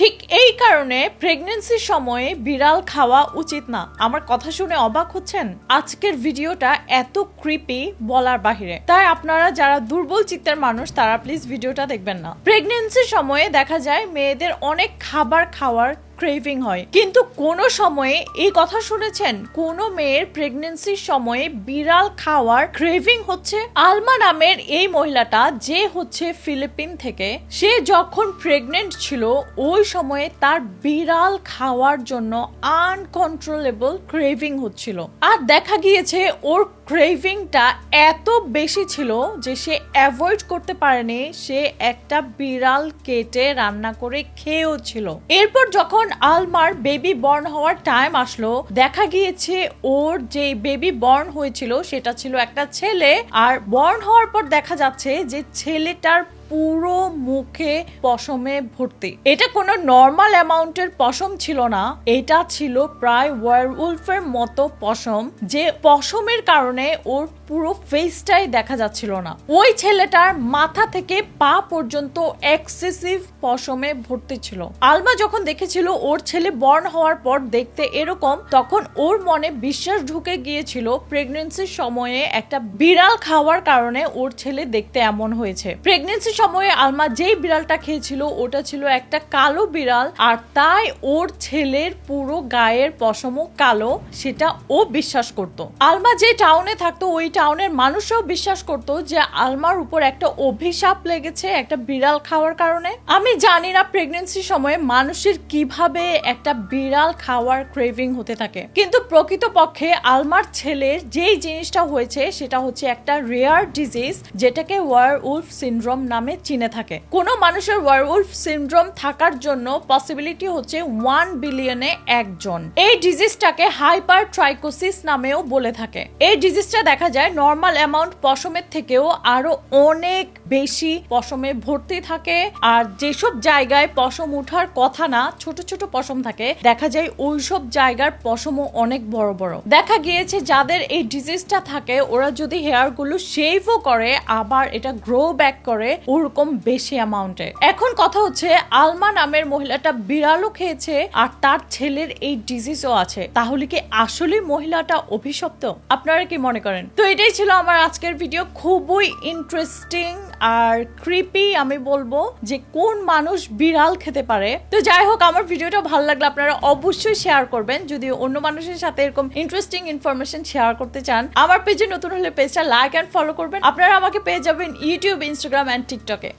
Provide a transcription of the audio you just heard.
ঠিক এই কারণে প্রেগনেন্সির সময়ে বিড়াল খাওয়া উচিত না। আমার কথা শুনে অবাক হচ্ছেন? আজকের ভিডিওটা এত ক্রিপি বলার বাহিরে। তাই আপনারা যারা দুর্বল চিত্তের মানুষ, তারা প্লিজ ভিডিওটা দেখবেন না। প্রেগনেন্সির সময়ে দেখা যায় মেয়েদের অনেক খাবার খাওয়ার ক্রেভিং হয়। কিন্তু কোনো সময়ে এই কথা শুনেছেন, কোন মেয়ের প্রেগনেন্সির সময়ে বিড়াল খাওয়ার ক্রেভিং হচ্ছে? আলমা নামের এই মহিলাটা যে হচ্ছে ফিলিপিন থেকে, সে যখন প্রেগনেন্ট ছিল, ওই সময়ে তার বিড়াল খাওয়ার জন্য আনকন্ট্রোলেবল ক্রেভিং হচ্ছিল। আর দেখা গিয়েছে ওর ক্রেভিংটা এত বেশি ছিল যে সে অ্যাভয়েড করতে পারেনি, সে একটা বিড়াল কেটে রান্না করে খেয়েও ছিল। এরপর যখন আলমার বেবি বর্ন হওয়ার টাইম আসলো, দেখা গিয়েছে ওর যে বেবি বর্ন হয়েছিল, সেটা ছিল একটা ছেলে। আর বর্ন হওয়ার পর দেখা যাচ্ছে যে ছেলেটার পুরো মুখে পশমে ভর্তি। এটা কোনো নর্মাল অ্যামাউন্টের পশম ছিল না, এটা ছিল প্রায় ওয়ারউলফের মতো পশম, যে পশমের কারণে ওর পুরো ফেসটাই দেখা যাচ্ছিল না। ওই ছেলেটার মাথা থেকে পা পর্যন্ত এক্সেসিভ পশমে ভর্তি ছিল। আলমা যখন দেখেছিল ওর ছেলে বর্ন হওয়ার পর দেখতে এরকম, তখন ওর মনে বিশ্বাস ঢুকে গিয়েছিল প্রেগনেন্সির সময়ে একটা বিড়াল খাওয়ার কারণে ওর ছেলে দেখতে এমন হয়েছে। প্রেগনেন্সির সময়ে আলমা যেই বিড়ালটা খেয়েছিল, ওটা ছিল একটা কালো বিড়াল আর তাই ওর ছেলের পুরো গায়ের পশমও কালো, সেটা ও বিশ্বাস করত। আলমা যে টাউনে থাকতো, ওই টাউনের মানুষরাও বিশ্বাস করত যে আলমার উপর একটা অভিশাপ লেগেছে, একটা বিড়াল খাওয়ার কারণে। আমি জানি না প্রেগনেন্সির সময়ে মানুষের কীভাবে একটা বিড়াল খাওয়ার ক্রেভিং হতে থাকে। কিন্তু প্রকৃতপক্ষে আলমার ছেলের যেই জিনিসটা হয়েছে, সেটা হচ্ছে একটা রেয়ার ডিজিজ যেটাকে ওয়ার উলফ সিনড্রোম নামে চিনে থাকে। কোনো মানুষের ওয়ার উলফ সিনড্রোম থাকার জন্য পসিবিলিটি হচ্ছে ওয়ান বিলিয়নে একজন। এই ডিজিজটাকে হাইপার ট্রাইকোসিস নামেও বলে থাকে। এই ডিজিজটা দেখা যায় নর্মাল অ্যামাউন্ট পশমের থেকেও আরও অনেক বেশি পশমে ভর্তি থাকে। আর যেসব জায়গায় পশম উঠার কথা না, ছোট ছোট পশম থাকে, দেখা যায় ওইসব জায়গার পশমও অনেক বড় বড়। দেখা গিয়েছে যাদের এই ডিজিজটা থাকে, ওরা যদি হেয়ারগুলো শেভও করে, আবার এটা গ্রো ব্যাক করে, ওরকম বেশি অ্যামাউন্টে এখন কথা হচ্ছে, আলমা নামের মহিলাটা বিড়ালও খেয়েছে, আর তার ছেলের এই ডিজিজও আছে। তাহলে কি আসলে মহিলাটা অভিশপ্ত? আপনারা কি মনে করেন? তো এটাই ছিল আমার আজকের ভিডিও খুবই ইন্টারেস্টিং আর ক্রিপি আমি বলব যে কোন মানুষ বিড়াল খেতে পারে। তো যাই হোক, আমার ভিডিওটা ভালো লাগলে আপনারা অবশ্যই শেয়ার করবেন। যদি অন্য মানুষের সাথে এরকম ইন্টারেস্টিং ইনফরমেশন শেয়ার করতে চান, আমার পেজে নতুন হলে পেজটা লাইক অ্যান্ড ফলো করবেন। আপনারা আমাকে পেয়ে যাবেন ইউটিউব ইনস্টাগ্রাম অ্যান্ড টিকটকে